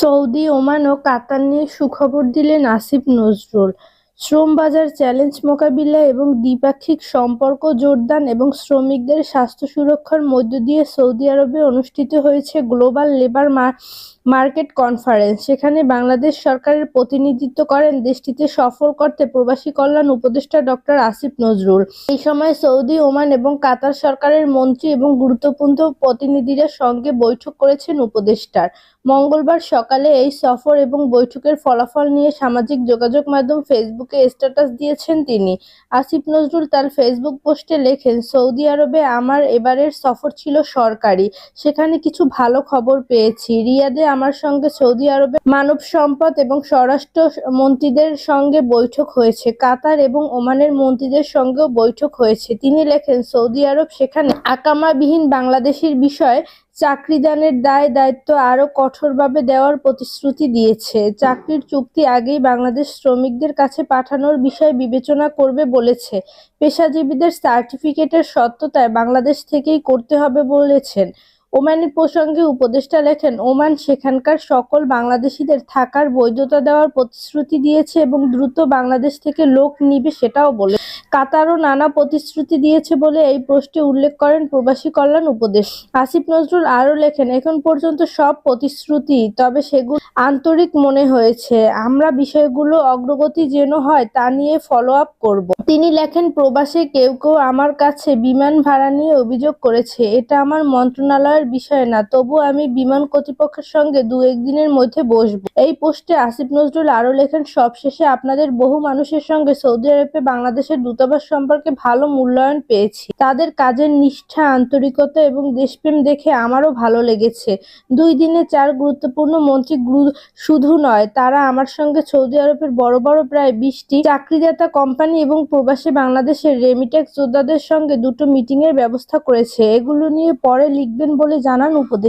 Saudi, Oman ও কাতার নিয়ে সুখবর দিলেন আসিফ নজরুল। শ্রম বাজার চ্যালেঞ্জ মোকাবিলা এবং দ্বিপাক্ষিক সম্পর্ক জোরদান এবং শ্রমিকদের স্বাস্থ্য সুরক্ষার মধ্য দিয়ে সৌদি আরবে অনুষ্ঠিত হয়েছে গ্লোবাল লেবার মার্কেট কনফারেন্স। সেখানে বাংলাদেশ সরকারের প্রতিনিধিত্ব করেন দেশটিতে সফর করতে প্রবাসী কল্যাণ উপদেষ্টা ডক্টর আসিফ নজরুল। এই সময় সৌদি, ওমান এবং কাতার সরকারের মন্ত্রী এবং গুরুত্বপূর্ণ প্রতিনিধিরা সঙ্গে বৈঠক করেছেন উপদেষ্টার। মঙ্গলবার সকালে এই সফর এবং বৈঠকের ফলাফল নিয়ে সামাজিক যোগাযোগ মাধ্যম ফেসবুকে স্ট্যাটাস দিয়েছেন তিনি। আসিফ নজরুল তার ফেসবুক পোস্টে লেখেন, সৌদি আরবে আমার এবারের সফর ছিল সরকারি। সেখানে কিছু ভালো খবর পেয়েছি। রিয়াদে আমার সঙ্গে সৌদি আরবের মানব সম্পদ এবং স্বরাষ্ট্র মন্ত্রীদের সঙ্গে বৈঠক হয়েছে। কাতার এবং ওমানের মন্ত্রীদের সঙ্গেও বৈঠক হয়েছে। তিনি লেখেন, সৌদি আরব সেখানে আকামাবিহীন বাংলাদেশির বিষয়ে চাকরিদানের দায়-দায়িত্ব আরও কঠোরভাবে দেওয়ার প্রতিশ্রুতি দিয়েছে। চাকরির চুক্তি আগেই বাংলাদেশ শ্রমিকদের কাছে পাঠানোর বিষয় বিবেচনা করবে বলেছে। পেশাজীবীদের সার্টিফিকেটের সত্যতায় বাংলাদেশ থেকেই করতে হবে বলেছেন। ওমানের প্রসঙ্গে উপদেষ্টা লেখেন, ওমান সেখানকার সকল বাংলাদেশিদের থাকার বৈধতা দেওয়ার প্রতিশ্রুতি দিয়েছে এবং দ্রুত বাংলাদেশ থেকে লোক নিবে সেটাও বলে। কাতারও নানা প্রতিশ্রুতি দিয়েছে বলে এই পোস্টে উল্লেখ করেন প্রবাসী কল্যাণ উপদেশ আসিফ নজরুল আরও লেখেন, এখন পর্যন্ত সব প্রতিশ্রুতি, তবে সেগুলো আন্তরিক মনে হয়েছে। আমরা বিষয়গুলো অগ্রগতি যেন হয় তা নিয়ে ফলো আপ করব। তিনি লেখেন, প্রবাসে কেউ কেউ আমার কাছে বিমান ভাড়া নিয়ে অভিযোগ করেছে। এটা আমার মন্ত্রণালয়ের বিষয় না। তবু আমি বিমান কর্তৃপক্ষের সঙ্গে দু-এক দিনের মধ্যে বসব। এই পোস্টে আসিফ নজরুল আরও লেখেন, সবশেষে আপনাদের বহু মানুষের সঙ্গে সৌদি আরবে বাংলাদেশের দূতাবাস সম্পর্কে ভালো মূল্যায়ন পেয়েছি। তাদের কাজের নিষ্ঠা, আন্তরিকতা এবং দেশপ্রেম দেখে আমারও ভালো লেগেছে। দুই দিনে চার গুরুত্বপূর্ণ মন্ত্রী শুধু নয়, তারা আমার সঙ্গে সৌদি আরবের বড় বড় প্রায় বিশটি চাকরিদাতা কোম্পানি এবং প্রবাসী বাংলাদেশের রেমিটেন্স যোদ্ধাদের সঙ্গে দুটো মিটিংয়ের ব্যবস্থা করেছে। এগুলো নিয়ে পরে লিখবেন বলে জানান উপদেষ্টা।